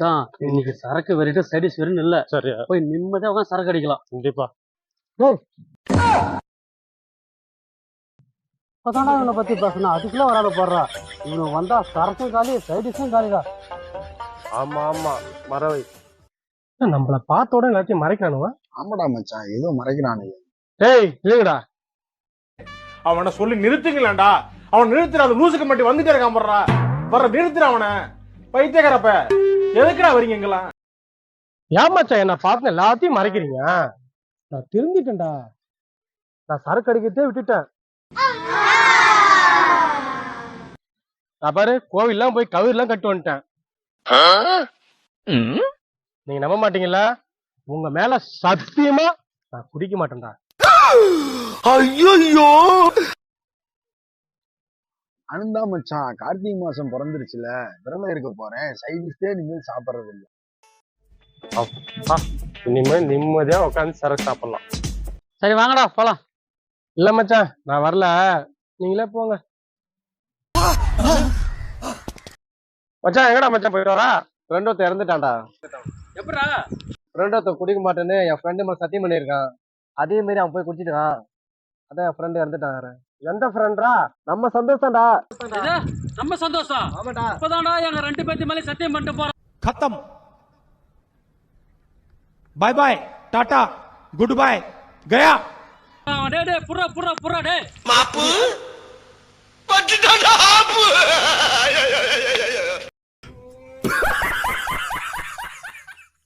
மச்சான் இன்னைக்கு சரக்கு வெறிட்டு ஸ்டடிஸ் வெறும் இல்ல. சரி போய் நிம்மதியா உட்காந்து சரக்கு அடிக்கலாம். கண்டிப்பா. இப்பதானா இவனை பத்தி பேசணும் அதுக்குள்ள ஆளு போடுறா. இவனு வந்தா சரக்கும் காலி சைடிஸும் காலிதான் ஆமா ஆமா. மறவை. நம்மள பார்த்த உடனே எல்லாத்தையும் மறைக்கிறானுவா? ஆமாடா மச்சான். ஏதோ மறைக்கிறானுங்க ஏய் இல்லைங்கடா அவனை சொல்லி நிறுத்துங்களேன்டா அவன் நிறுத்துற அந்த லூசுக்கு மட்டும் வந்துட்டே இருக்கான் போடுறா. வர்ற நிறுத்துற அவனை. பைத்தியக்காரப்ப. எதுக்குடா வரீங்க இங்கெல்லாம்? ஏமாச்சா என்ன பார்த்து எல்லாத்தையும் மறைக்கிறீங்க? நான் திருந்திட்டேன்டா. நான் சரக்கு அடிக்கிறதே விட்டுட்டேன். நான் பாரு கோவில்லாம் போய் கவிர்லாம் கட்டு வந்துட்டேன். நீங்க நம்ப மாட்டீங்களா உங்க மேல சத்தியமா நான் குடிக்க மாட்டேன்டா. அனுந்தா மச்சான் கார்த்திகை மாசம் பிறந்துருச்சுல விரதம் இருக்க போறேன் சைடிஸ்டே இனிமேல் சாப்பிடுறது இல்ல. இனிமே நிம்மதியா உட்காந்து சரக்கு சாப்பிடலாம். சரி வாங்கடா போலாம். இல்ல மச்சான் நான் வரல. நீங்களே போங்க. மச்சான் எங்கடா மச்சான் போயிட்டு வரா? ஃப்ரெண்ட் ஒருத்தன் இறந்துட்டான்டா. எப்படா ஃப்ரெண்ட் ஒருத்தன் குடிக்க மாட்டேன்னு என் ஃப்ரெண்டு மேல சத்தியம் பண்ணியிருக்கான். அதே மாதிரி அவன் போய் குடிச்சிட்டான் அதான் என் ஃப்ரெண்டு இறந்துட்டான் எந்த ஃப்ரெண்ட்ரா நம்ம சந்தோஷம்டா. நம்ம சந்தோஷம். ஆமாடா. இப்பதான்டா எங்க ரெண்டு பேத்து மேல சத்தியம் பண்ணிட்டு போறோம். கத்தம். Bye bye tata. Good bye Gaya. டே டே புற புற புற டேய். மாப்பு பட்டுடா